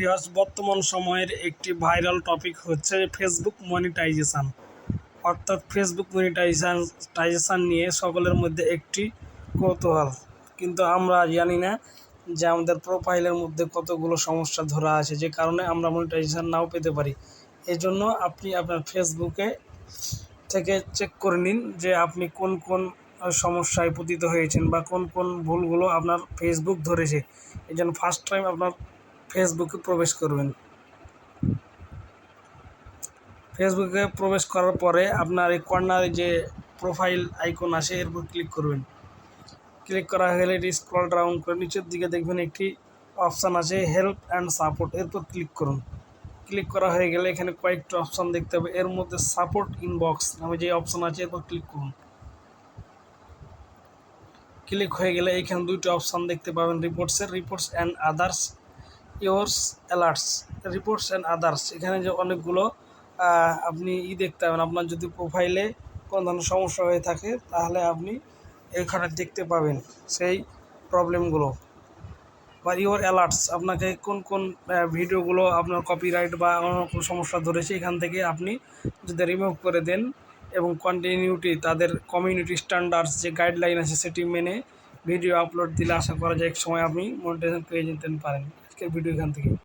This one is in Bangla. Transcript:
ভিউয়ার্স বর্তমান সময়ের একটি ভাইরাল টপিক হচ্ছে ফেসবুক মনিটাইজেশন। অর্থাৎ ফেসবুক মনিটাইজেশন নিয়ে সকলের মধ্যে একটি কৌতূহল। কিন্তু আমরা জানি না যে আমাদের প্রোফাইলের মধ্যে কতগুলো সমস্যা ধরা আছে, যে কারণে আমরা মনিটাইজেশন নাও পেতে পারি। এই জন্য আপনি আপনার ফেসবুকে থেকে চেক করে নিন যে আপনি কোন কোন সমস্যায় পতিত হয়েছেন বা কোন কোন ভুলগুলো আপনার ফেসবুক ধরেছে। এই জন্য ফার্স্ট টাইম আপনার ফেসবুকে প্রবেশ করবেন। ফেসবুকে প্রবেশ করার পরে আপনার এই কর্নারে যে প্রোফাইল আইকন আছে এর উপর ক্লিক করবেন। ক্লিক করা গেলে এটি স্ক্রল ডাউন করে নিচের দিকে দেখবেন একটি অপশান আছে হেল্প অ্যান্ড সাপোর্ট এরপর ক্লিক করুন। ক্লিক করা হয়ে গেলে এখানে কয়েকটা অপশান দেখতে হবে। এর মধ্যে সাপোর্ট ইনবক্স নামে যে অপশান আছে, এরপর ক্লিক করুন। ক্লিক হয়ে গেলে এখানে দুইটা অপশান দেখতে পাবেন রিপোর্টসের reports and others yours alerts, reports and others. এখানে যে অনেকগুলো আপনি ই দেখতে পাবেন। আপনার যদি প্রোফাইলে কোনো ধরনের সমস্যা হয়ে থাকে, তাহলে আপনি এখানে দেখতে পাবেন সেই প্রবলেমগুলো। বা ইওর অ্যালার্টস, আপনাকে কোন কোন ভিডিওগুলো আপনার কপিরাইট বা অন্য কোনো সমস্যা ধরেছে, এখান থেকে আপনি যদি রিমুভ করে দেন এবং কন্টিনিউটি তাদের কমিউনিটি স্ট্যান্ডার্ডস যে গাইডলাইন আছে, সেটি মেনে ভিডিও আপলোড দিলে আশা করা যায়, এক সময় আপনি মনিটাইজেশন পেয়ে যেতে পারেন। আজকের ভিডিও এখান থেকে